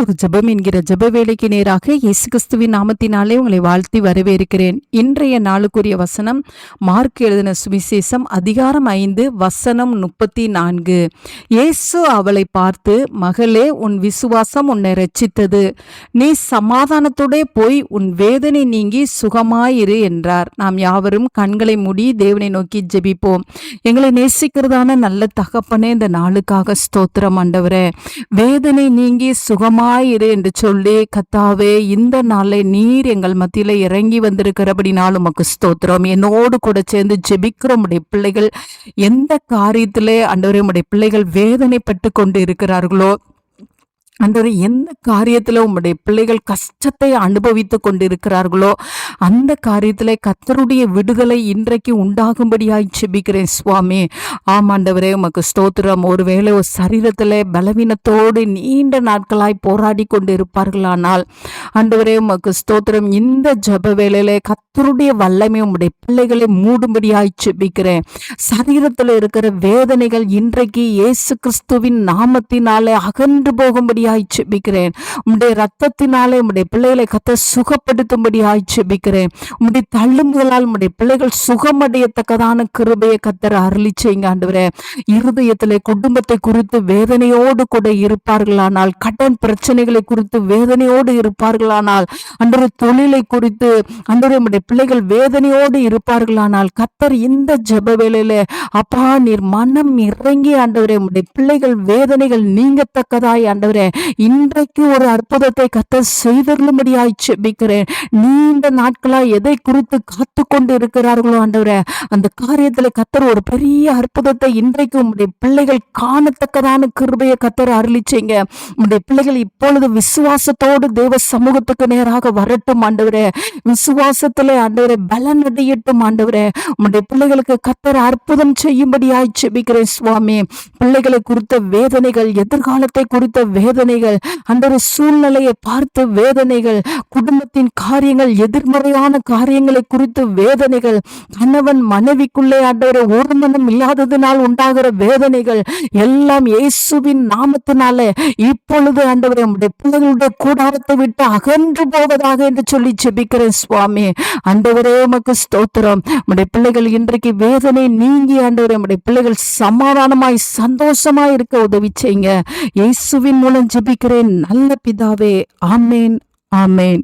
ஒரு ஜெபம் என்கிற ஜெப வேலைக்கு நேராக இயேசு கிறிஸ்துவின் நாமத்தினாலே உங்களை வாழ்த்தி வரவேற்கிறேன். இன்றைய நாளுக்குரிய வசனம் மார்க் எழுதின சுவிசேஷம் அதிகாரம் ஐந்து வசனம் முப்பத்தி நான்கு இயேசு அவளை பார்த்து மகளே உன் விசுவாசம் உன்னை ரச்சித்தது நீ சமாதானத்தோட போய் உன் வேதனை நீங்கி சுகமாயிரு என்றார். நாம் யாவரும் கண்களை மூடி தேவனை நோக்கி ஜெபிப்போம். எங்களை நேசிக்கிறதான நல்ல தகப்பனே இந்த நாளுக்காக ஸ்தோத்திரம் ஆண்டவரே. வேதனை நீங்கி சுகமா சுகமாயிரு என்று சொல்லி கத்தாவே இந்த நாளை நீர் எங்கள் மத்தியில இறங்கி வந்திருக்கிறபடினாலும் உமக்கு ஸ்தோத்திரம். என்னோடு கூட சேர்ந்து ஜெபிக்கிற உடைய பிள்ளைகள் எந்த காரியத்திலே அண்டவரே உடைய பிள்ளைகள் வேதனைப்பட்டு கொண்டு இருக்கிறார்களோ அன்றவரே எந்த காரியத்தில் உம்முடைய பிள்ளைகள் கஷ்டத்தை அனுபவித்து கொண்டிருக்கிறார்களோ அந்த காரியத்தில் கத்தருடைய விடுதலை இன்றைக்கு உண்டாகும்படியாய் செபிக்கிறேன் சுவாமி. ஆமாண்டவரே உமக்கு ஸ்தோத்திரம். ஒருவேளை ஒரு சரீரத்தில் பலவீனத்தோடு நீண்ட நாட்களாய் போராடி கொண்டு இருப்பார்களானால் ஆண்டவரே உமக்கு ஸ்தோத்திரம். இந்த ஜப வேளையில கத்தருடைய வல்லமை உம்முடைய பிள்ளைகளை மூடும்படியாய் செபிக்கிறேன் சரீரத்தில் இருக்கிற வேதனைகள் இன்றைக்கு இயேசு கிறிஸ்துவின் நாமத்தினாலே அகன்று போகும்படியாக போகும்படியாய் செபிக்கிறேன். உம்முடைய ரத்தத்தினாலே உம்முடைய பிள்ளைகளை கத்த சுகப்படுத்தும்படியாய் செபிக்கிறேன். உம்முடைய தள்ளுமுதலால் உம்முடைய பிள்ளைகள் சுகமடையத்தக்கதான கிருபையை கத்தர் அருளி செய்யுங்க ஆண்டவரே. இருதயத்திலே குடும்பத்தை குறித்து வேதனையோடு கூட இருப்பார்களானால் கடன் பிரச்சனைகளை குறித்து வேதனையோடு இருப்பார்களானால் அன்றொரு தொழிலை குறித்து அன்றொரு நம்முடைய பிள்ளைகள் வேதனையோடு இருப்பார்களானால் கத்தர் இந்த ஜப வேலையில அப்பா நீர் மனம் இறங்கி ஆண்டவரே உம்முடைய பிள்ளைகள் வேதனைகள் நீங்கத்தக்கதாய் ஆண்டவரே இன்றைக்கு ஒரு அற்புதத்தை கத்த செய்தருளும்படியாய் செபிக்கிறேன் நீண்ட நாட்களா எதை குறித்து காத்து கொண்டு இருக்கிறார்களோ ஆண்டவரே அந்த காரியத்துல கத்தர் ஒரு பெரிய அற்புதத்தை இன்றைக்கு உங்களுடைய பிள்ளைகள் காணத்தக்கதான கிருபையை கத்தர் அருளிச்சீங்க. உங்களுடைய பிள்ளைகள் இப்பொழுது விசுவாசத்தோடு தேவ சமூகத்துக்கு நேராக வரட்டும் ஆண்டவரே. விசுவாசத்திலே ஆண்டவரே பலன் அடையட்டும் ஆண்டவரே. உங்களுடைய பிள்ளைகளுக்கு கத்தர் அற்புதம் செய்யும்படியாய் செபிக்கிறேன் சுவாமி. பிள்ளைகளை குறித்த வேதனைகள் எதிர்காலத்தை குறித்த வேதனைகள் அந்த ஒரு சூழ்நிலையை பார்த்து வேதனைகள் குடும்பத்தின் காரியங்கள் எதிர்மறையான காரியங்களை குறித்து வேதனைகள் கணவன் மனைவிக்குள்ளே ஆண்டவரை ஒரு மனம் இல்லாததினால் உண்டாகிற வேதனைகள் எல்லாம் இயேசுவின் நாமத்தினால இப்பொழுது ஆண்டவரை நம்முடைய பிள்ளைகளுடைய கூடாரத்தை விட்டு அகன்று போவதாக என்று சொல்லி செபிக்கிறேன் சுவாமி. ஆண்டவரே உமக்கு ஸ்தோத்திரம். நம்முடைய பிள்ளைகள் இன்றைக்கு வேதனை நீங்கி ஆண்டவரே நம்முடைய பிள்ளைகள் சமாதானமாய் சந்தோஷமாய் இருக்க உதவி செய்யுங்க. இயேசுவின் மூலம் ஜெபிக்கிறேன். நல்ல பிதாவே ஆமேன் ஆமேன்.